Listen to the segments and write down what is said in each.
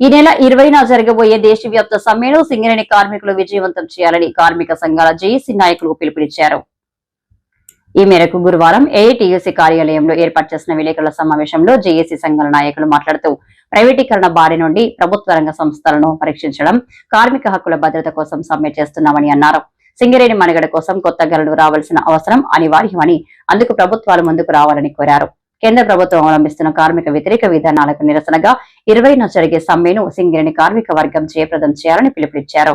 ఈ నెల ఇరవైన జరగబోయే దేశవ్యాప్త సమ్మెను సింగరేణి కార్మికులు విజయవంతం చేయాలని కార్మిక సంఘాల జేఏసీ నాయకులు పిలుపునిచ్చారు. ఈ మేరకు గురువారం ఏఐటీయూసీ కార్యాలయంలో ఏర్పాటు చేసిన విలేకరుల సమావేశంలో జేఏసీ సంఘాల నాయకులు మాట్లాడుతూ ప్రైవేటీకరణ బారి నుండి ప్రభుత్వ రంగ సంస్థలను పరీక్షించడం కార్మిక హక్కుల భద్రత కోసం సమ్మె చేస్తున్నామని అన్నారు. సింగరేణి మనుగడ కోసం కొత్త గనులు రావాల్సిన అవసరం అనివార్యమని అందుకు ప్రభుత్వాలు ముందుకు రావాలని కోరారు. కేంద్ర ప్రభుత్వం అవలంబిస్తున్న కార్మిక వ్యతిరేక విధానాలకు నిరసనగా ఇరవైన జరిగే సమ్మెను సింగిరిని కార్మిక వర్గం జయప్రదం చేయాలని పిలుపునిచ్చారు.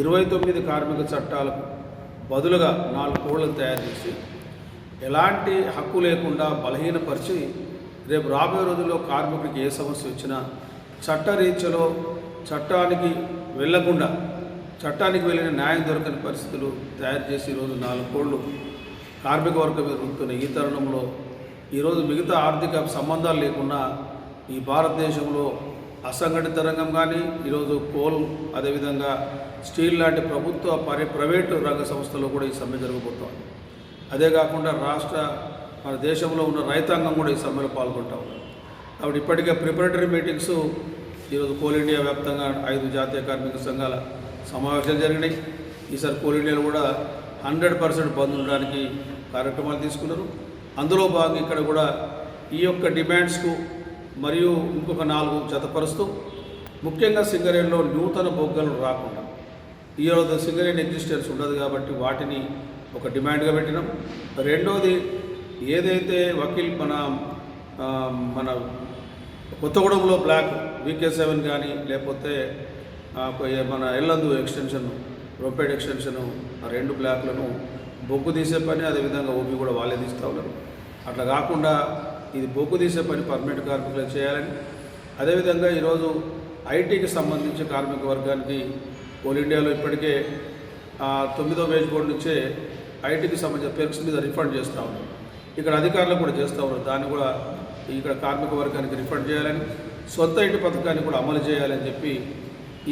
ఇరవై తొమ్మిది కార్మిక చట్టాలకు బదులుగా నాలుగు కోళ్ళను తయారు చేసి ఎలాంటి హక్కు లేకుండా బలహీనపరిచి రేపు రాబోయే రోజుల్లో కార్మికుడికి ఏ సమస్య వచ్చినా చట్టరీత్యలో చట్టానికి వెళ్ళకుండా చట్టానికి వెళ్ళిన న్యాయం దొరకని పరిస్థితులు తయారు చేసి ఈరోజు నాలుగు కోళ్ళు కార్మిక వర్గం ఎదుర్కొంటున్న ఈ తరుణంలో ఈరోజు మిగతా ఆర్థిక సంబంధాలు లేకుండా ఈ భారతదేశంలో అసంఘటిత రంగం కానీ ఈరోజు కోల్ అదేవిధంగా స్టీల్ లాంటి ప్రభుత్వ పరి ప్రైవేటు రంగ సంస్థలు కూడా ఈ సమ్మె జరగబోతోంది. అదే కాకుండా రాష్ట్ర మన దేశంలో ఉన్న రైతాంగం కూడా ఈ సమ్మెలో పాల్గొంటా ఉన్నారు కాబట్టి ఇప్పటికే ప్రిపరేటరీ మీటింగ్స్ ఈరోజు కోల్ ఇండియా వ్యాప్తంగా ఐదు జాతీయ కార్మిక సంఘాల సమావేశాలు జరిగినాయి. ఈసారి కోల్ ఇండియాలో కూడా హండ్రెడ్ పర్సెంట్ బంద్ ఉండడానికి కార్యక్రమాలు తీసుకున్నారు. అందులో భాగంగా ఇక్కడ కూడా ఈ యొక్క డిమాండ్స్కు మరియు ఇంకొక నాలుగు జతపరుస్తూ ముఖ్యంగా సింగరేణిలో నూతన బొగ్గలు రాకుండా ఈరోజు సింగరేణి ఎగ్జిస్టెన్స్ ఉండదు కాబట్టి వాటిని ఒక డిమాండ్గా పెట్టినాం. రెండోది ఏదైతే వకీల్ మన మన కొత్తగూడెంలో బ్లాక్ వీకే సెవెన్ కానీ లేకపోతే మన ఎల్లందు ఎక్స్టెన్షన్ రొంపేడ్ ఎక్స్టెన్షన్ ఆ రెండు బ్లాక్లను బొగ్గు తీసే పని అదేవిధంగా ఓపీ కూడా వాళ్ళే తీస్తూ ఉన్నారు. అట్లా కాకుండా ఇది బొగ్గు తీసే పని పర్మనెంట్ కార్మికులు చేయాలని అదేవిధంగా ఈరోజు ఐటీకి సంబంధించి కార్మిక వర్గానికి ఓల్ ఇండియాలో ఇప్పటికే తొమ్మిదో వేజ్ బోర్డు నుంచే ఐటీకి సంబంధించిన పెర్క్స్ మీద రిఫండ్ చేస్తూ ఉన్నారు. ఇక్కడ అధికారులు కూడా చేస్తూ ఉన్నారు. దాన్ని కూడా ఇక్కడ కార్మిక వర్గానికి రిఫండ్ చేయాలని సొంత ఇంటి పథకాన్ని కూడా అమలు చేయాలని చెప్పి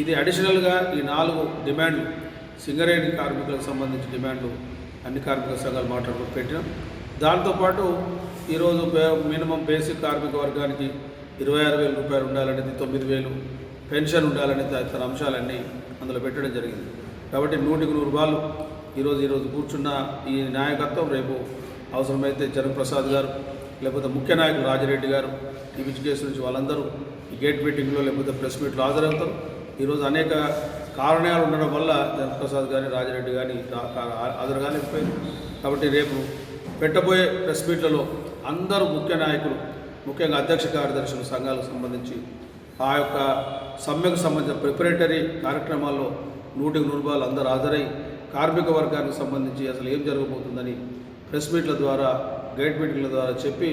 ఇది అడిషనల్గా ఈ నాలుగు డిమాండ్లు సింగరేణి కార్మికులకు సంబంధించిన డిమాండ్లు అన్ని కార్మిక సంఘాలు మాట్లాడుకుంటూ పెట్టినాం. దాంతోపాటు ఈరోజు మినిమం బేసిక్ కార్మిక వర్గానికి ఇరవై ఆరు వేల రూపాయలు ఉండాలనేది తొమ్మిది వేలు పెన్షన్ ఉండాలనే తదితర అంశాలన్నీ అందులో పెట్టడం జరిగింది. కాబట్టి నూటికి నూరు రూపాయలు ఈరోజు ఈరోజు కూర్చున్న ఈ నాయకత్వం రేపు అవసరమైతే జనప్రసాద్ గారు లేకపోతే ముఖ్య నాయకులు రాజిరెడ్డి గారు టీవీ కేసు నుంచి వాళ్ళందరూ ఈ గేట్ మీటింగ్లో లేకపోతే ప్రెస్ మీట్లో హాజరవుతారు. ఈరోజు అనేక కారణాలు ఉండడం వల్ల జనప్రసాద్ కానీ రాజిరెడ్డి కానీ అదరు కాలేకపోయారు కాబట్టి రేపు పెట్టబోయే ప్రెస్ మీట్లలో అందరూ ముఖ్య నాయకులు ముఖ్యంగా అధ్యక్ష కార్యదర్శులు సంఘాలకు సంబంధించి ఆ యొక్క సమ్మెకు సంబంధించిన ప్రిపరేటరీ కార్యక్రమాల్లో నూటికి నూరు రూపాయలు అందరూ హాజరై కార్మిక వర్గానికి సంబంధించి అసలు ఏం జరగబోతుందని ప్రెస్ మీట్ల ద్వారా గైడ్ మీటింగ్ల ద్వారా చెప్పి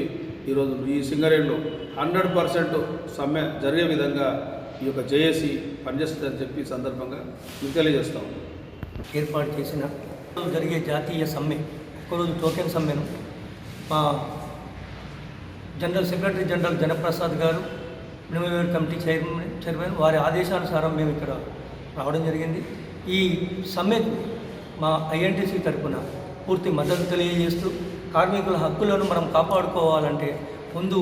ఈరోజు ఈ సింగరేణిలో హండ్రెడ్ పర్సెంట్ సమ్మె జరిగే విధంగా ఈ యొక్క జేఏసీ పనిచేస్తుందని చెప్పి సందర్భంగా మీకు తెలియజేస్తాం ఏర్పాటు చేసిన జరిగే జాతీయ సమ్మె ఒకరోజు టోకెన్ సమ్మెను మా జనరల్ సెక్రటరీ జనరల్ జనప్రసాద్ గారు మినిమం కమిటీ చైర్మన్ చైర్మన్ వారి ఆదేశానుసారం మేము ఇక్కడ రావడం జరిగింది. ఈ సమ్మెకు మా ఐఎన్టీసీ తరఫున పూర్తి మద్దతు తెలియజేస్తూ కార్మికుల హక్కులను మనం కాపాడుకోవాలంటే ముందు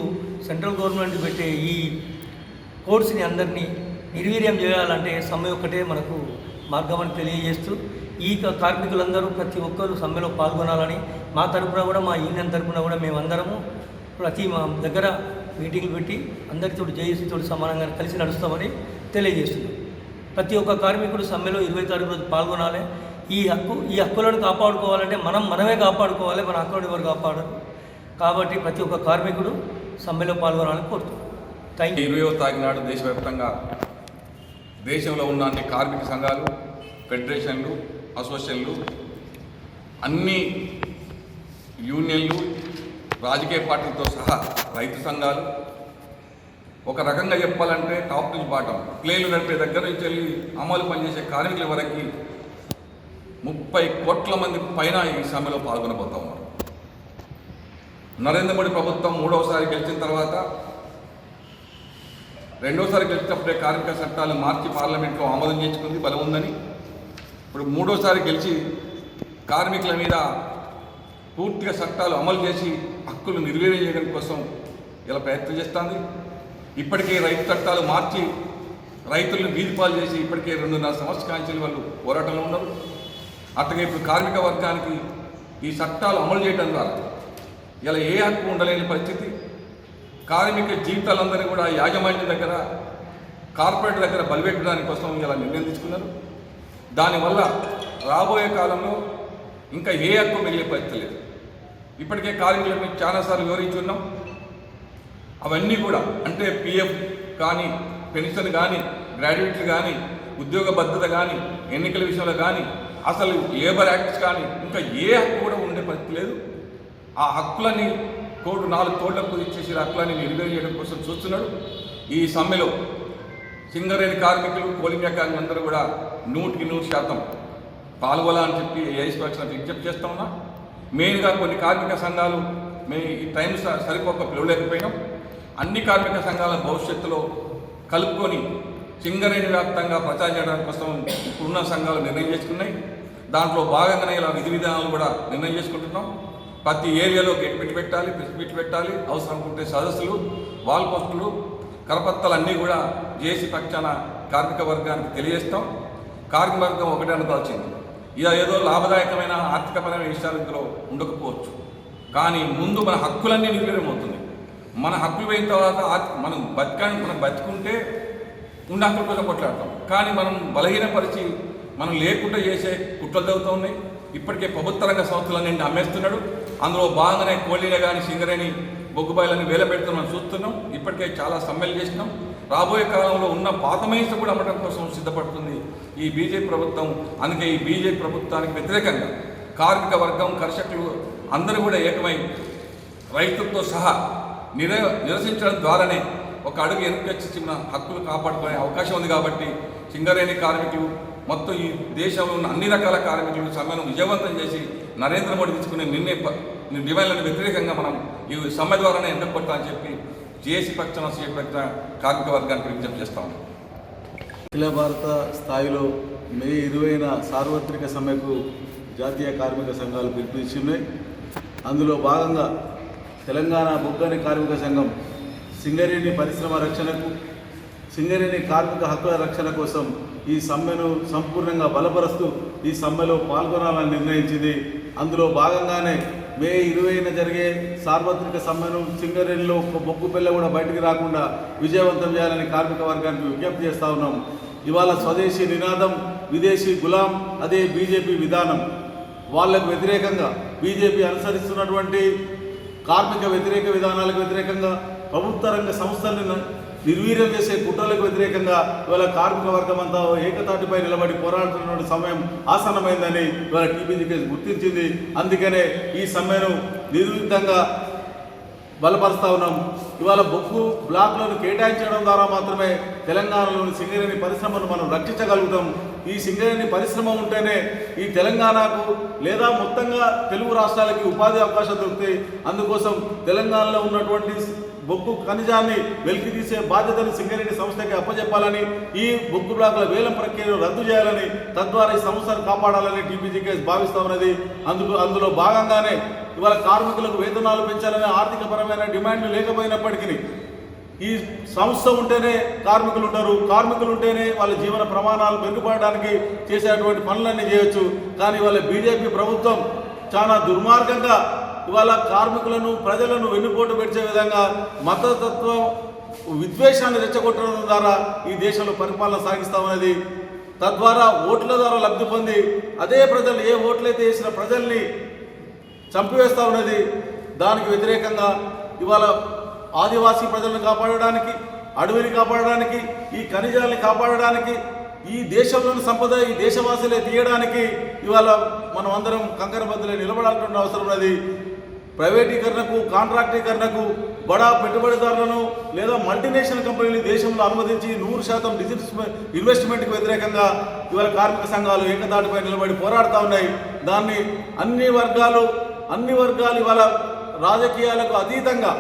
సెంట్రల్ గవర్నమెంట్ పెట్టే ఈ కోర్సుని అందరినీ నిర్వీర్యం చేయాలంటే సమ్మె ఒక్కటే మనకు మార్గం అని తెలియజేస్తూ ఈ కార్మికులందరూ ప్రతి ఒక్కరు సమ్మెలో పాల్గొనాలని మా తరపున కూడా మా యూనియన్ తరపున కూడా మేమందరము ప్రతి మా దగ్గర మీటింగ్లు పెట్టి అందరితో జేఏసీతో సమానంగా కలిసి నడుస్తామని తెలియజేస్తున్నాం. ప్రతి ఒక్క కార్మికుడు సమ్మెలో ఇరవై తారీఖు రోజు పాల్గొనాలి. ఈ హక్కు ఈ హక్కులను కాపాడుకోవాలంటే మనం మనమే కాపాడుకోవాలి మన హక్కులను ఎవరు కాపాడరు? కాబట్టి ప్రతి ఒక్క కార్మికుడు సమ్మెలో పాల్గొనాలని కోరుతున్నాం. థ్యాంక్ యూ ఇరవయో తారీఖు నాడు దేశవ్యాప్తంగా దేశంలో ఉన్న అన్ని కార్మిక సంఘాలు ఫెడరేషన్లు అసోసియేషన్లు అన్ని యూనియన్లు రాజకీయ పార్టీలతో సహా రైతు సంఘాలు ఒక రకంగా చెప్పాలంటే టాప్ నుంచి బాటం ప్లేలు నడిపే దగ్గర నుంచి వెళ్ళి అమలు పనిచేసే కార్మికుల వరకు ముప్పై కోట్ల మంది పైన ఈ సమ్మెలో పాల్గొనబోతా ఉన్నారు. నరేంద్ర మోడీ ప్రభుత్వం మూడవసారి గెలిచిన తర్వాత రెండోసారి గెలిచినప్పుడే కార్మిక చట్టాలు మార్చి పార్లమెంట్లో ఆమోదం చేసుకుంది బలం ఉందని. ఇప్పుడు మూడోసారి గెలిచి కార్మికుల మీద పూర్తిగా చట్టాలు అమలు చేసి హక్కులు నిర్వీర్యం చేయడం కోసం ఇలా ప్రయత్నం చేస్తుంది. ఇప్పటికే రైతు చట్టాలు మార్చి రైతులను వీధిపాలు చేసి ఇప్పటికే రెండున్నర సంవత్సర కాంచెలు వాళ్ళు పోరాటంలో ఉన్నారు. అట్లాగే ఇప్పుడు కార్మిక వర్గానికి ఈ చట్టాలు అమలు చేయడం ద్వారా ఇలా ఏ హక్కు ఉండలేని పరిస్థితి. కార్మిక జీవితాలందరినీ కూడా యాజమాన్యం దగ్గర కార్పొరేట్ దగ్గర బలిపెట్టడానికి కోసం ఇలా నిర్ణయం తీసుకున్నారు. దానివల్ల రాబోయే కాలంలో ఇంకా ఏ హక్కు మిగిలే పరిస్థితి లేదు. ఇప్పటికే కార్మికులకు మేము చాలాసార్లు వివరించి ఉన్నాం. అవన్నీ కూడా అంటే పిఎఫ్ కానీ పెన్షన్ కానీ గ్రాడ్యుయేట్లు కానీ ఉద్యోగ భద్రత కానీ ఎన్నికల విషయంలో కానీ అసలు లేబర్ యాక్ట్స్ కానీ ఇంకా ఏ హక్కు కూడా ఉండే పరిస్థితి లేదు. ఆ హక్కులని కోడు నాలుగు కోట్లకు ఇచ్చేసి హక్కులని చేయడం కోసం చూస్తున్నాడు. ఈ సమ్మెలో సింగరేణి కార్మికులు పోలింగ్ కార్మికులు అందరూ కూడా నూటికి నూరు శాతం పాల్గొనాలని చెప్పి ఏఎస్ పక్షాన్ని విజ్ఞప్తి చేస్తా ఉన్నా. మెయిన్గా కొన్ని కార్మిక సంఘాలు మేము ఈ టైం సరిపోక పిలవలేకపోయినాం. అన్ని కార్మిక సంఘాల భవిష్యత్తులో కలుపుకొని సింగరేణి వ్యాప్తంగా ప్రచారం చేయడానికి కోసం ఇప్పుడున్న సంఘాలు నిర్ణయం చేసుకున్నాయి. దాంట్లో భాగంగానే ఇలా విధి విధానాలు కూడా నిర్ణయం చేసుకుంటున్నాం. ప్రతి ఏరియాలో గెట్ పెట్టి పెట్టాలి ప్రెస్ మీట్ పెట్టాలి అవసరం అనుకుంటే సదస్సులు వాల్ పోస్టులు కరపత్రాలు అన్నీ కూడా జేసీ పక్షాన కార్మిక వర్గానికి తెలియజేస్తాం. కార్మిక వర్గం ఒకటే అనుకోవాల్సింది. ఇక ఏదో లాభదాయకమైన ఆర్థికపరమైన విషయాలు ఇందులో ఉండకపోవచ్చు. కానీ ముందు మన హక్కులన్నీ నిర్వీర్యమవుతుంది మన హక్కులు పోయిన తర్వాత మనం బతకానికి మనం బతుకుంటే ఉన్న హక్కుల కోసం కొట్లాడతాం. కానీ మనం బలహీనపరిచి మనం లేకుండా చేసే కుట్రలు జరుగుతూ ఉన్నాయి. ఇప్పటికే ప్రభుత్వ రంగ సంస్థలన్నీ అమ్మేస్తున్నాడు. అందులో భాగంగానే కోళ్ళీనే కానీ సింగరేణి బొగ్గుబాయిలని వేల పెడుతున్నాం చూస్తున్నాం. ఇప్పటికే చాలా సమ్మెలు చేసినాం. రాబోయే కాలంలో ఉన్న పాత మహిళ కూడా అమ్మటం కోసం సిద్ధపడుతుంది ఈ బీజేపీ ప్రభుత్వం. అందుకే ఈ బీజేపీ ప్రభుత్వానికి వ్యతిరేకంగా కార్మిక వర్గం కర్షకులు అందరూ కూడా ఏకమై రైతులతో సహా నిర నిరసించడం ద్వారానే ఒక అడుగు వెనక్కి వచ్చి హక్కులు కాపాడుకునే అవకాశం ఉంది కాబట్టి సింగరేణి కార్మికులు మొత్తం ఈ దేశంలో ఉన్న అన్ని రకాల కార్మికులు సమ్మెను విజయవంతం చేసి నరేంద్ర మోడీ తీసుకునే నిర్ణయ ప- డిమాండ్లకు వ్యతిరేకంగా మనం ఈ సమ్మె ద్వారానే ఎండకొట్టాలని చెప్పి జేఏసీ పక్షాన సీఎం పక్షాన కార్మిక వర్గానికి విజ్ఞప్తి చేస్తాం అఖిల భారత స్థాయిలో మే ఇరవైన సార్వత్రిక సమ్మెకు జాతీయ కార్మిక సంఘాలు పిలుపునిచ్చున్నాయి అందులో భాగంగా తెలంగాణ బొగ్గని కార్మిక సంఘం సింగరేణి పరిశ్రమ రక్షణకు సింగరేణి కార్మిక హక్కుల రక్షణ కోసం ఈ సమ్మెను సంపూర్ణంగా బలపరుస్తూ ఈ సమ్మెలో పాల్గొనాలని నిర్ణయించింది. అందులో భాగంగానే మే ఇరవైన జరిగే సార్వత్రిక సమ్మెను సింగరేణిలో ఒక బొగ్గు పిల్ల కూడా బయటికి రాకుండా విజయవంతం చేయాలని కార్మిక వర్గానికి విజ్ఞప్తి చేస్తా ఉన్నాం. ఇవాళ స్వదేశీ నినాదం విదేశీ గులాం అదే బీజేపీ విధానం. వాళ్ళకు వ్యతిరేకంగా బీజేపీ అనుసరిస్తున్నటువంటి కార్మిక వ్యతిరేక విధానాలకు వ్యతిరేకంగా ప్రభుత్వ రంగ సంస్థలను నిర్వీర్యం చేసే కుట్రలకు వ్యతిరేకంగా ఇవాళ కార్మిక వర్గం అంతా ఏకతాటిపై నిలబడి పోరాడుతున్నటువంటి సమయం ఆసన్నమైందని ఇవాళ టీపీజీకే గుర్తించింది. అందుకనే ఈ సమ్మెను నిర్విధంగా బలపరుస్తా ఉన్నాం. ఇవాళ బొగ్గు బ్లాక్లను కేటాయించడం ద్వారా మాత్రమే తెలంగాణలోని సింగరేణి పరిశ్రమను మనం రక్షించగలుగుతాం. ఈ సింగరేణి పరిశ్రమ ఉంటేనే ఈ తెలంగాణకు లేదా మొత్తంగా తెలుగు రాష్ట్రాలకి ఉపాధి అవకాశం దొరుకుతాయి. అందుకోసం తెలంగాణలో ఉన్నటువంటి బొగ్గు ఖనిజాన్ని వెలికి తీసే బాధ్యతను సింగరేణి సంస్థకి అప్పచెప్పాలని ఈ బొగ్గు బ్లాకుల వేలం ప్రక్రియను రద్దు చేయాలని తద్వారా ఈ సంస్థను కాపాడాలని టీపీజీకేఎస్ భావిస్తామన్నది. అందుకు అందులో భాగంగానే ఇవాళ కార్మికులకు వేతనాలు పెంచాలనే ఆర్థికపరమైన డిమాండ్లు లేకపోయినప్పటికీ ఈ సంస్థ ఉంటేనే కార్మికులు ఉంటారు కార్మికులు ఉంటేనే వాళ్ళ జీవన ప్రమాణాలు మెరుగుపడడానికి చేసేటువంటి పనులన్నీ చేయొచ్చు. కానీ వాళ్ళ బీజేపీ ప్రభుత్వం చాలా దుర్మార్గంగా ఇవాళ కార్మికులను ప్రజలను వెన్నుపోటు పెట్టే విధంగా మతతత్వం విద్వేషాన్ని రెచ్చగొట్టడం ద్వారా ఈ దేశంలో పరిపాలన సాగిస్తా ఉన్నది తద్వారా ఓట్ల ద్వారా లబ్ధి పొంది అదే ప్రజలు ఏ ఓట్లయితే వేసిన ప్రజల్ని చంపివేస్తా ఉన్నది దానికి వ్యతిరేకంగా ఇవాళ ఆదివాసీ ప్రజలను కాపాడడానికి అడవిని కాపాడడానికి ఈ ఖనిజాలని కాపాడడానికి ఈ దేశంలోని సంపద ఈ దేశవాసులే తీయడానికి ఇవాళ మనం అందరం కంకరబద్దులే నిలబడాల్సిన అవసరం ఉన్నది. ప్రైవేటీకరణకు కాంట్రాక్టీకరణకు బడా పెట్టుబడిదారులను లేదా మల్టీనేషనల్ కంపెనీలు దేశంలో అనుమతించి నూరు శాతం డిజిటల్ ఇన్వెస్ట్మెంట్కి వ్యతిరేకంగా ఇవాళ కార్మిక సంఘాలు ఏకదాటిపై నిలబడి పోరాడుతూ ఉన్నాయి. దాన్ని అన్ని వర్గాలు అన్ని వర్గాలు ఇవాళ రాజకీయాలకు అతీతంగా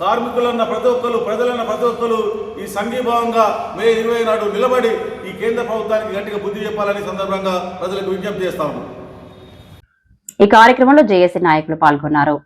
కార్మికులన్న ప్రతి ఒక్కరు ప్రజలన్న ప్రతి ఒక్కరు ఈ సంఘీభావంగా మే ఇరవై నాడు నిలబడి ఈ కేంద్ర ప్రభుత్వానికి గట్టిగా బుద్ధి చెప్పాలని సందర్భంగా ప్రజలకు విజ్ఞప్తి చేస్తా ఉన్నాం. ఈ కార్యక్రమంలో జేఏసీ నాయకులు పాల్గొన్నారు